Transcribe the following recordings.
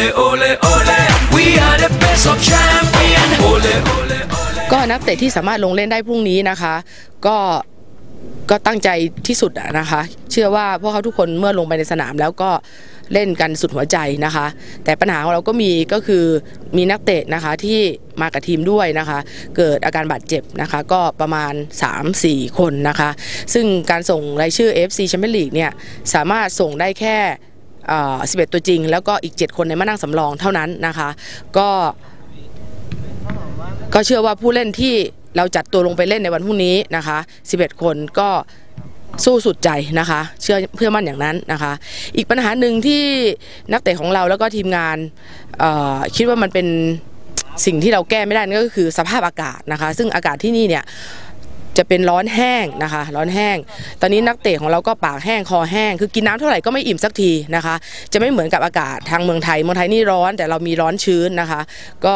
Ole, ole, ole. We are the best of champion. Ole, ole, ก็นักเตะที่สามารถลงเล่นได้พรุ่งนี้นะคะ ก็ก็ตั้งใจที่สุดนะคะ เชื่อว่าพวกเขาทุกคนเมื่อลงไปในสนามแล้วก็เล่นกันสุดหัวใจนะคะ แต่ปัญหาของเราก็มีก็คือมีนักเตะนะคะที่มากับทีมด้วยนะคะ เกิดอาการบาดเจ็บนะคะ ก็ประมาณ 3-4 คนนะคะ ซึ่งการส่งรายชื่อ FC Champions League เนี่ยสามารถส่งได้แค่ 11 ตัวจริง แล้วก็อีก 7 คนในมานั่งสำรองเท่านั้นนะคะ ก็ก็เชื่อว่าผู้เล่นที่เราจัดตัวลงไปเล่นในวันพรุ่งนี้นะคะ 11 คนก็สู้สุดใจนะคะ เชื่อเพื่อมั่นอย่างนั้นนะคะ อีกปัญหาหนึ่งที่นักเตะของเราแล้วก็ทีมงานคิดว่ามันเป็นสิ่งที่เราแก้ไม่ได้นั่นก็คือสภาพอากาศนะคะ ซึ่งอากาศที่นี่เนี่ย จะเป็นร้อนแห้งนะคะ ร้อนแห้ง ตอนนี้นักเตะของเราก็ปากแห้งคอแห้ง คือกินน้ำเท่าไหร่ก็ไม่อิ่มสักทีนะคะ จะไม่เหมือนกับอากาศทางเมืองไทยเมืองไทยนี่ร้อนแต่เรามีร้อนชื้นนะคะ ก็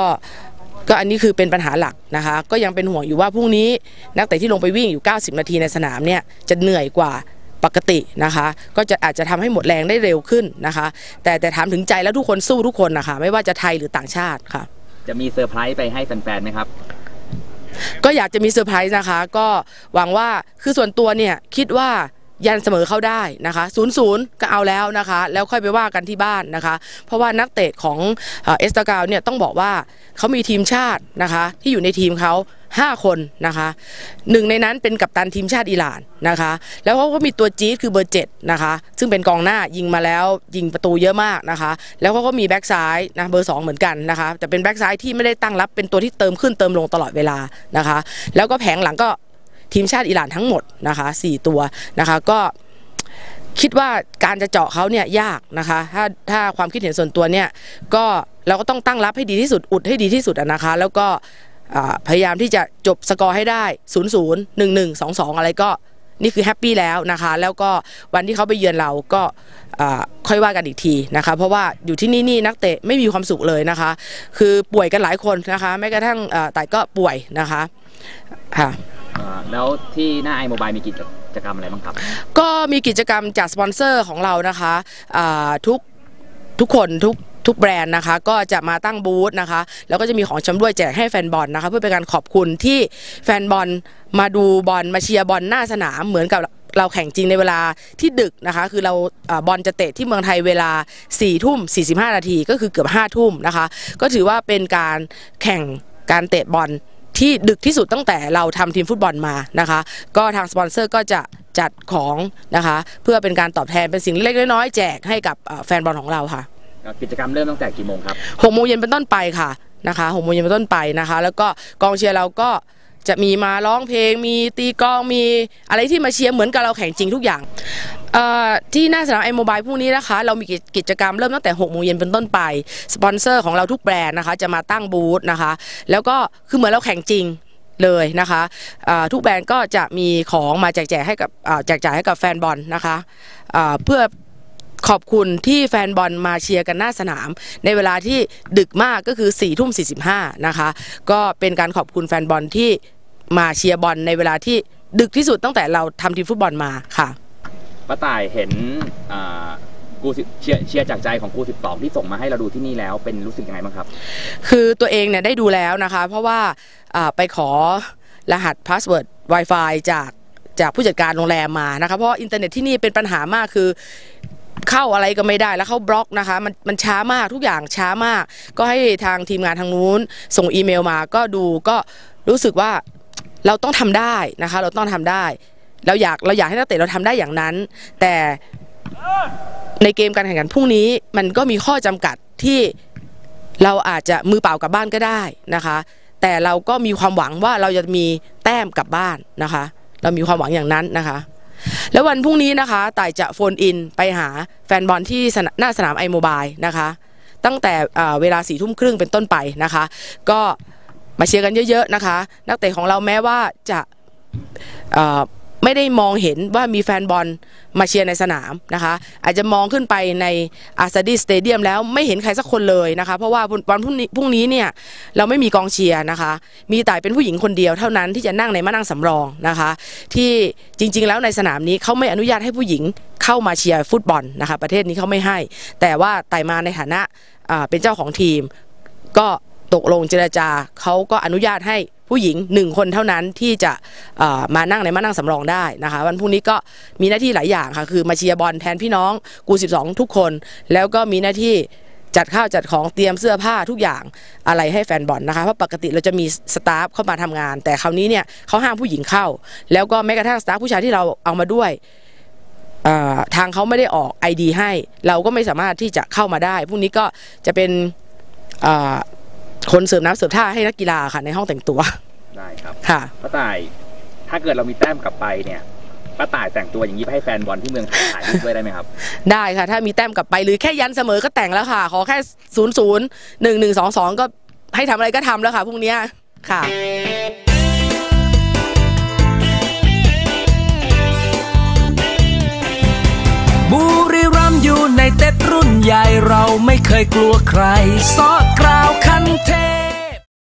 ก็อันนี้คือเป็นปัญหาหลักนะคะ ก็ยังเป็นห่วงอยู่ว่าพรุ่งนี้นักเตะที่ลงไปวิ่งอยู่ 90 นาทีในสนามเนี่ยจะเหนื่อยกว่าปกตินะคะ ก็จะอาจจะทำให้หมดแรงได้เร็วขึ้นนะคะ แต่แต่ถามถึงใจแล้วทุกคนสู้ทุกคนนะคะ ไม่ว่าจะไทยหรือต่างชาติค่ะ จะมีเซอร์ไพรส์ไปให้แฟนๆไหมครับ ก็อยากจะมีเซอร์ไพรส์นะคะ ก็หวังว่าคือส่วนตัวเนี่ยคิดว่า ยันเสมอเข้าได้นะคะ0ูนย์ก็เอาแล้วนะคะ แล้วค่อยไปว่ากันที่บ้านนะคะ เพราะว่านักเตะของเอสตากาวเนี่ยต้องบอกว่าเขามีทีมชาตินะคะที่อยู่ในทีมเขา5 คนนะคะหนึ่งในนั้นเป็นกัปตันทีมชาติอิหร่านนะคะ แล้วเขาก็มีตัวจี๊ดคือเบอร์7นะคะ ซึ่งเป็นกองหน้ายิงมาแล้วยิงประตูเยอะมากนะคะ แล้วเขาก็มีแบ็กซ้ายนะเบอร์ 2 เหมือนกันนะคะแต่เป็นแบ็กซ้ายที่ไม่ได้ตั้งรับเป็นตัวที่เติมขึ้นเติมลงตลอดเวลานะคะ แล้วก็แผงหลังก็ ทีมชาติอิหร่านทั้งหมดนะคะ4ตัวนะคะก็คิดว่าการจะเจาะเขาเนี่ยยากนะคะถ้าถ้าความคิดเห็นส่วนตัวเนี่ยก็เราก็ต้องตั้งรับให้ดีที่สุดอุดให้ดีที่สุดนะคะ แล้วก็พยายามที่จะจบสกอร์ให้ได้ 0 0 1 1 2 2 อะไรก็นี่คือแฮปปี้แล้วนะคะ แล้วก็วันที่เขาไปเยือนเราก็าค่อยว่ากันอีกทีนะคะ เพราะว่าอยู่ที่นี่นี่นักเตะไม่มีความสุขเลยนะคะ คือป่วยกันหลายคนนะคะแม้กระทั่งแต่ก็ป่วยนะคะค่ะ แล้วที่หน้าไอโมบายมีกิจกรรมอะไรบ้างครับ ก็มีกิจกรรมจากสปอนเซอร์ของเรานะคะทุกทุกคนทุกทุกแบรนด์นะคะก็จะมาตั้งบูธนะคะ แล้วก็จะมีของชํำร่วยแจกให้แฟนบอลนะคะ เพื่อเป็นการขอบคุณที่แฟนบอลมาดูบอลมาเชียร์บอลหน้าสนามเหมือนกับเราแข่งจริงในเวลาที่ดึกนะคะ คือเราอ่าบอลจะเตะที่เมืองไทยเวลา4ี่ทุ่ม45 นาทีก็คือเกือบ5้าทุ่มนะคะ ก็ถือว่าเป็นการแข่งการเตะบอล ที่ดึกที่สุดตั้งแต่เราทำทีมฟุตบอลมานะคะ ก็ทางสปอนเซอร์ก็จะจัดของนะคะ เพื่อเป็นการตอบแทนเป็นสิ่งเล็กๆน้อยๆแจกให้กับเอ่อแฟนบอลของเราค่ะ กิจกรรมเริ่มตั้งแต่กี่โมงครับหกโมงเย็นเป็นต้นไปค่ะนะคะหกโมงเย็นเป็นต้นไปนะคะ แล้วก็กองเชียร์เราก็จะมีมาร้องเพลง มีตีกลองมีอะไรที่มาเชียร์เหมือนกับเราแข่งจริงทุกอย่างเอ่อ ที่หน้าสนามไอโมบายพรุ่งนี้นะคะ เรามีกิจกรรมเริ่มตั้งแต่6โมงเย็นเป็นต้นไป สปอนเซอร์ของเราทุกแบรนด์นะคะ จะมาตั้งบูธนะคะ แล้วก็คือเหมือนเราแข่งจริงเลยนะคะทุกแบรนด์ก็จะมีของมาแจกแจกให้กับแจกจ่ายให้กับแฟนบอลนะคะเพื่อขอบคุณที่แฟนบอลมาเชียร์กันหน้าสนาม ในเวลาที่ดึกมากก็คือ4ี่ทุ่มสีนะคะ ก็เป็นการขอบคุณแฟนบอลที่มาเชียร์บอลในเวลาที่ดึกที่สุดตั้งแต่เราทำทีมฟุตบอลมาค่ะ ป้าต่ายเห็นกูเชียร์เชียร์จากใจของกูสิบสองที่ส่งมาให้เราดูที่นี่แล้วเป็นรู้สึกยังไงบ้างครับ คือตัวเองเนี่ยได้ดูแล้วนะคะ เพราะว่าไปขอรหัสพาสเวิร์ด Wi-Fi จากจากผู้จัดการโรงแรมมานะคะเพราะอินเทอร์เน็ตที่นี่เป็นปัญหามากคือเข้าอะไรก็ไม่ได้แล้วเข้าบล็อกนะคะมันมันช้ามากทุกอย่างช้ามาก ก็ให้ทางทีมงานทางนู้น ส่งอีเมลมาก็ดูก็รู้สึกว่าเราต้องทำได้นะคะ เราต้องทำได้ เราอยากเราอยากให้นักเตะเราทำได้อย่างนั้น แต่ในเกมการแข่งขันพรุ่งนี้มันก็มีข้อจำกัดที่เราอาจจะมือเปล่ากลับบ้านก็ได้นะคะ แต่เราก็มีความหวังว่าเราจะมีแต้มกลับบ้านนะคะ เรามีความหวังอย่างนั้นนะคะ แล้ววันพรุ่งนี้นะคะต่ายจะโฟนอินไปหาแฟนบอลที่หน้าสนามไอโมบายนะคะ ตั้งแต่เวลาสี่ทุ่มครึ่งเป็นต้นไปนะคะ ก็มาเชียร์กันเยอะๆนะคะ นักเตะของเราแม้ว่าจะ ไม่ได้มองเห็นว่ามีแฟนบอลมาเชียร์ในสนามนะคะ อาจจะมองขึ้นไปในอาซาดีสเตเดียมแล้วไม่เห็นใครสักคนเลยนะคะ เพราะว่าวันพรุ่งนี้พรุ่งนี้เนี่ยเราไม่มีกองเชียร์นะคะ มีแต่เป็นผู้หญิงคนเดียวเท่านั้นที่จะนั่งในมานั่งสำรองนะคะ ที่จริง ๆ แล้วในสนามนี้เขาไม่อนุญาตให้ผู้หญิงเข้ามาเชียร์ฟุตบอลนะคะ ประเทศนี้เขาไม่ให้ แต่ว่าไต่มาในฐานะเป็นเจ้าของทีมก็ ตกลงเจรจาเขาก็อนุญาตให้ผู้หญิงหนึ่งคนเท่านั้นที่จะมานั่งในมานั่งสำรองได้นะคะ วันพรุ่งนี้ก็มีหน้าที่หลายอย่างค่ะ คือมาเชียร์บอลแทนพี่น้องกู 12 ทุกคน แล้วก็มีหน้าที่จัดข้าวจัดของเตรียมเสื้อผ้าทุกอย่างอะไรให้แฟนบอลนะคะเพราะปกติเราจะมีสตาฟเข้ามาทำงาน แต่คราวนี้เนี่ยเขาห้ามผู้หญิงเข้า แล้วก็แม้กระทั่งสตาฟผู้ชายที่เราเอามาด้วยทางเขาไม่ได้ออก ID ให้ เราก็ไม่สามารถที่จะเข้ามาได้พรุ่งนี้ก็จะเป็น คนเสริมน้ำเสริมท่าให้นักกีฬาค่ะ ในห้องแต่งตัวได้ครับค่ะป้าต่ายถ้าเกิดเรามีแต้มกลับไปเนี่ยป้าต่ายแต่งตัวอย่างนี้ไปให้แฟนบอลที่เมืองไทยถ่ายรูปด้วยได้ไหมครับ ได้ค่ะ ถ้ามีแต้มกลับไปหรือแค่ยันเสมอก็แต่งแล้วค่ะ ขอแค่ศูนย์ศูนย์หนึ่งหนึ่งสองสองก็ให้ทำอะไรก็ทำแล้วค่ะพรุ่งเนี้ยค่ะ ไม่เคยกลัวใครซอกกราวคันเท